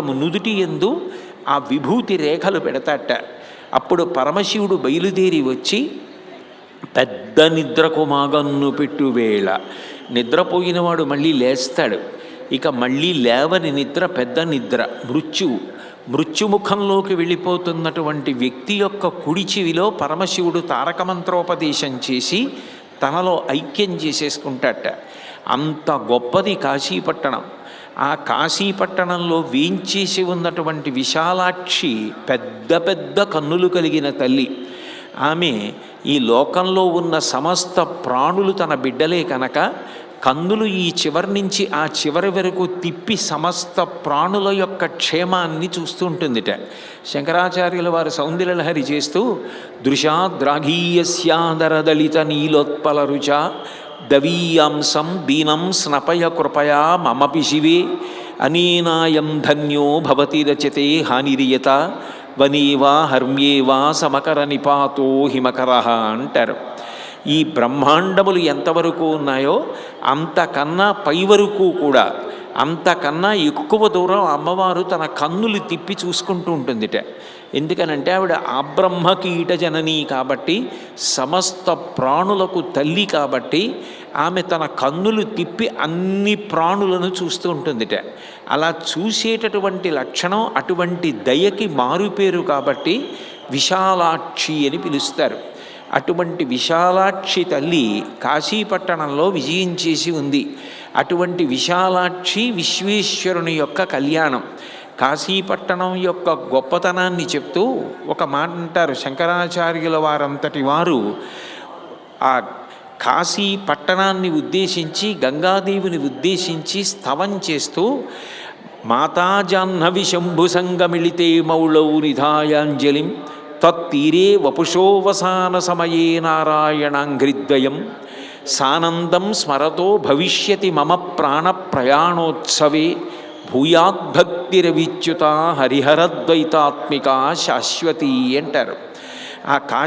నుదుటి ఎందు ఆ విభూతి రేఖలు పెడతాట. అప్పుడు పరమశివుడు బయలుదేరి వచ్చి పెద్ద నిద్రకు మాగన్ను పెట్టు వేళ. నిద్రపోయినవాడు మళ్ళీ లేస్తాడు. ఇక మళ్ళీ లేవని నిద్ర పెద్ద నిద్ర మృత్యువు మృత్యుముఖంలోకి వెళ్ళిపోతున్నటువంటి వ్యక్తి యొక్క కుడి చెవిలో పరమశివుడు తారక మంత్రోపదేశం చేసి తనలో ఐక్యం చేసేసుకుంటాట. అంత గొప్పది కాశీపట్టణం. ఆ కాశీపట్టణంలో వేంచేసి ఉన్నటువంటి విశాలాక్షి పెద్ద పెద్ద కన్నులు కలిగిన తల్లి. ఆమె ఈ లోకంలో ఉన్న సమస్త ప్రాణులు తన బిడ్డలే కనుక కన్నులు ఈ చివరి నుంచి ఆ చివరి వరకు తిప్పి సమస్త ప్రాణుల యొక్క క్షేమాన్ని చూస్తుంటుందిట శంకరాచార్యుల వారు సౌందర్యలహరి చేస్తూ దృశాద్రాఘీయస్యాదరదళిత నీలోత్పల రుచ దవీయాంసం దీనం స్నపయ కృపయా మమపి శివే అనీనాయం ధన్యో భవతి రచతే హానిరియత వనేవా హర్మ్యేవా సమకర నిపాతో హిమకర అంటారు. ఈ బ్రహ్మాండములు ఎంతవరకు ఉన్నాయో అంతకన్నా పై వరకు కూడా అంతకన్నా ఎక్కువ దూరం అమ్మవారు తన కన్నులు తిప్పి చూసుకుంటూ ఉంటుందిట. ఎందుకనంటే ఆవిడ ఆబ్రహ్మ కీట జనని కాబట్టి సమస్త ప్రాణులకు తల్లి కాబట్టి ఆమె తన కన్నులు తిప్పి అన్ని ప్రాణులను చూస్తూ ఉంటుందిట. అలా చూసేటటువంటి లక్షణం అటువంటి దయకి మారుపేరు కాబట్టి విశాలాక్షి అని పిలుస్తారు. అటువంటి విశాలాక్షి తల్లి కాశీపట్టణంలో విజయం చేసి ఉంది. అటువంటి విశాలాక్షి విశ్వేశ్వరుని యొక్క కళ్యాణం. కాశీపట్టణం యొక్క గొప్పతనాన్ని చెప్తూ ఒక మాట అంటారు శంకరాచార్యుల వారంతటి వారు. ఆ కాశీ పట్టణాన్ని ఉద్దేశించి గంగాదేవిని ఉద్దేశించి స్తవం చేస్తూ మాతాజాహ్నవి శంభు సంగమిళితే మౌళౌ నిధాయాంజలిం తత్తీరే వపుషోవసాన సమయే నారాయణాంఘ్రిద్వయం. సానందం స్మరతో భవిష్యతి మమ ప్రాణ ప్రయాణోత్సవే భూయాద్భక్తిరవిచ్యుత హరిహరద్వైతాత్మిక శాశ్వతి అంటారు. ఆ కాశీ